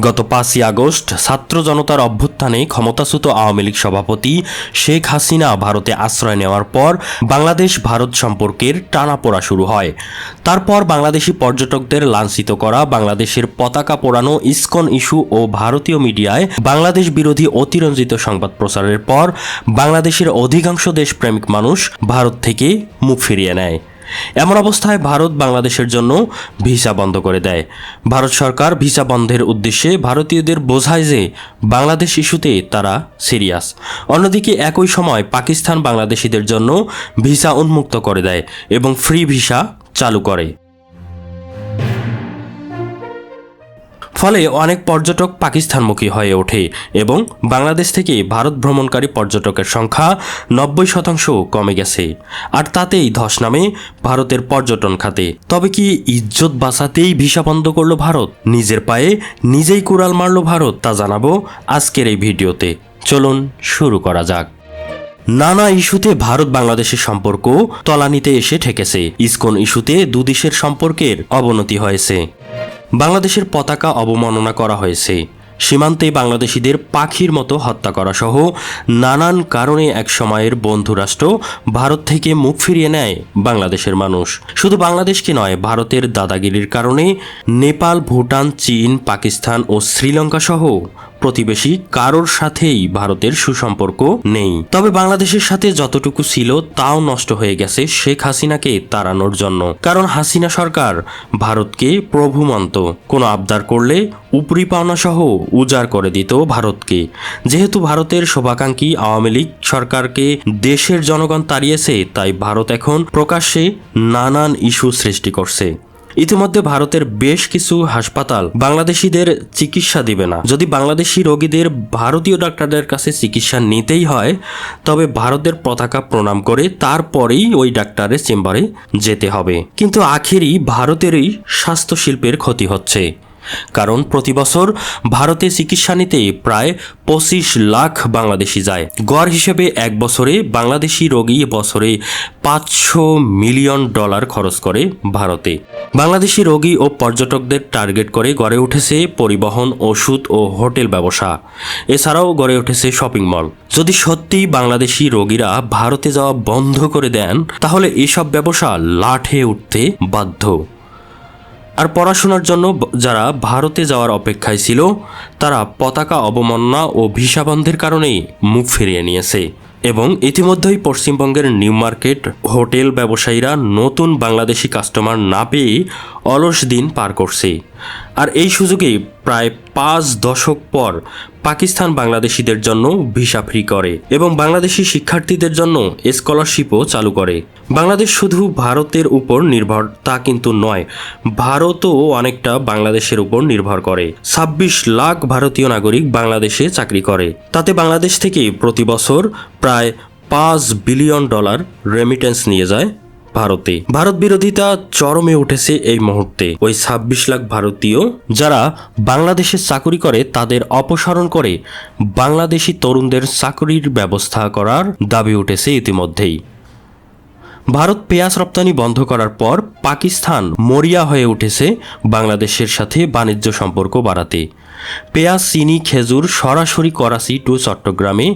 গত পাঁচই আগস্ট ছাত্র জনতার অভ্যুত্থানে ক্ষমতাচ্যুত আওয়ামী লীগ সভাপতি শেখ হাসিনা ভারতে আশ্রয় নেওয়ার পর বাংলাদেশ ভারত সম্পর্কের টানাপোড়া শুরু হয়। তারপর বাংলাদেশি পর্যটকদের লাঞ্ছিত করা, বাংলাদেশের পতাকা পোড়ানো, ইসকন ইস্যু ও ভারতীয় মিডিয়ায় বাংলাদেশ বিরোধী অতিরঞ্জিত সংবাদ প্রচারের পর বাংলাদেশের অধিকাংশ দেশপ্রেমিক মানুষ ভারত থেকে মুখ ফিরিয়ে নেয়। এমন অবস্থায় ভারত বাংলাদেশের জন্য ভিসা বন্ধ করে দেয়। ভারত সরকার ভিসা বন্ধের উদ্দেশ্যে ভারতীয়দের বোঝায় যে বাংলাদেশ ইস্যুতে তারা সিরিয়াস। অন্যদিকে একই সময় পাকিস্তান বাংলাদেশিদের জন্য ভিসা উন্মুক্ত করে দেয় এবং ফ্রি ভিসা চালু করে। ফলে অনেক পর্যটক পাকিস্তানমুখী হয়ে ওঠে এবং বাংলাদেশ থেকে ভারত ভ্রমণকারী পর্যটকের সংখ্যা নব্বই শতাংশ কমে গেছে। আর তাতেই ধস নামে ভারতের পর্যটন খাতে। তবে কি ইজ্জত বাঁচাতেই ভিসা বন্ধ করল ভারত? নিজের পায়ে নিজেই কুড়াল মারলো ভারত, তা জানাব আজকের এই ভিডিওতে। চলুন শুরু করা যাক। নানা ইস্যুতে ভারত বাংলাদেশের সম্পর্ক তলানিতে এসে ঠেকেছে। ইসকন ইস্যুতে দুদেশের সম্পর্কের অবনতি হয়েছে। বাংলাদেশের পতাকা অবমাননা করা হয়েছে। সীমান্তে বাংলাদেশিদের পাখির মতো হত্যা করা সহ নানান কারণে এক সময়ের বন্ধুরাষ্ট্র ভারত থেকে মুখ ফিরিয়ে নেয় বাংলাদেশের মানুষ। শুধু বাংলাদেশকে নয়, ভারতের দাদাগিরির কারণে নেপাল, ভুটান, চীন, পাকিস্তান ও শ্রীলঙ্কা সহ প্রতিবেশী কারোর সাথেই ভারতের সুসম্পর্ক নেই। তবে বাংলাদেশের সাথে যতটুকু ছিল তাও নষ্ট হয়ে গেছে শেখ হাসিনাকে তাড়ানোর জন্য। কারণ হাসিনা সরকার ভারতকে প্রভু মানত কোনো আবদার করলে উপরি পাওনা সহ উজাড় করে দিত ভারতকে। যেহেতু ভারতের শোভাকাঙ্ক্ষী আওয়ামী লীগ সরকারকে দেশের জনগণ তাড়িয়েছে, তাই ভারত এখন প্রকাশ্যে নানান ইস্যু সৃষ্টি করছে। ইতিমধ্যে ভারতের বেশ কিছু হাসপাতাল বাংলাদেশিদের চিকিৎসা দিবে না। যদি বাংলাদেশি রোগীদের ভারতীয় ডাক্তারদের কাছে চিকিৎসা নিতেই হয়, তবে ভারতের পতাকা প্রণাম করে তারপরেই ওই ডাক্তারের চেম্বারে যেতে হবে। কিন্তু আখেরই ভারতেরই স্বাস্থ্য শিল্পের ক্ষতি হচ্ছে। কারণ প্রতি বছর ভারতে চিকিৎসা নিতে প্রায় পঁচিশ লাখ বাংলাদেশি যায়। গড় হিসেবে এক বছরে বাংলাদেশি রোগী বছরে পাঁচশো মিলিয়ন ডলার খরচ করে ভারতে। বাংলাদেশি রোগী ও পর্যটকদের টার্গেট করে গড়ে উঠেছে পরিবহন, ওষুধ ও হোটেল ব্যবসা। এছাড়াও গড়ে উঠেছে শপিং মল। যদি সত্যিই বাংলাদেশি রোগীরা ভারতে যাওয়া বন্ধ করে দেন, তাহলে এসব ব্যবসা লাঠে উঠতে বাধ্য। আর পড়াশোনার জন্য যারা ভারতে যাওয়ার অপেক্ষায় ছিল, তারা পতাকা অবমাননা ও ভিসা বন্ধের কারণেই মুখ ফিরিয়ে নিয়েছে এবং ইতিমধ্যেই পশ্চিমবঙ্গের নিউ মার্কেট হোটেল ব্যবসায়ীরা নতুন বাংলাদেশি কাস্টমার না পেয়ে অলস দিন পার করছে। আর এই সুযোগে প্রায় পাঁচ দশক পর পাকিস্তান বাংলাদেশিদের জন্য ভিসা ফ্রি করে এবং বাংলাদেশি শিক্ষার্থীদের জন্য স্কলারশিপও চালু করে। বাংলাদেশ শুধু ভারতের উপর নির্ভর তা কিন্তু নয়, ভারতও অনেকটা বাংলাদেশের উপর নির্ভর করে। ছাব্বিশ লাখ ভারতীয় নাগরিক বাংলাদেশে চাকরি করে। তাতে বাংলাদেশ থেকে প্রতি বছর প্রায় পাঁচ বিলিয়ন ডলার রেমিটেন্স নিয়ে যায় ভারতে। ভারত বিরোধিতা চরমে উঠেছে এই মুহূর্তে। ওই ছাব্বিশ লাখ ভারতীয় যারা বাংলাদেশে চাকুরি করে, তাদের অপসারণ করে বাংলাদেশি তরুণদের চাকরির ব্যবস্থা করার দাবি উঠেছে ইতিমধ্যেই। ভারত পেঁয়াজ রপ্তানি বন্ধ করার পর পাকিস্তান মরিয়া হয়ে উঠেছে বাংলাদেশের সাথে বাণিজ্য সম্পর্ক বাড়াতে। পেঁয়াজ, চিনি, খেজুর সরাসরি করাচি টু চট্টগ্রামে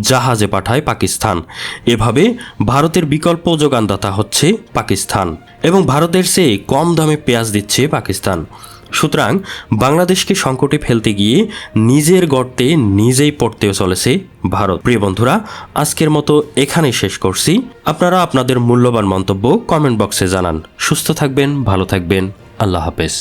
জাহাজে পাঠায় পাকিস্তান। এভাবে ভারতের বিকল্প যোগানদাতা হচ্ছে পাকিস্তান এবং ভারতের চেয়ে কম দামে পেঁয়াজ দিচ্ছে পাকিস্তান। সুতরাং বাংলাদেশকে সংকটে ফেলতে গিয়ে নিজের গর্তে নিজেই পড়তেও চলেছে ভারত। প্রিয় বন্ধুরা, আজকের মতো এখানেই শেষ করছি। আপনারা আপনাদের মূল্যবান মন্তব্য কমেন্ট বক্সে জানান। সুস্থ থাকবেন, ভালো থাকবেন। আল্লাহ হাফেজ।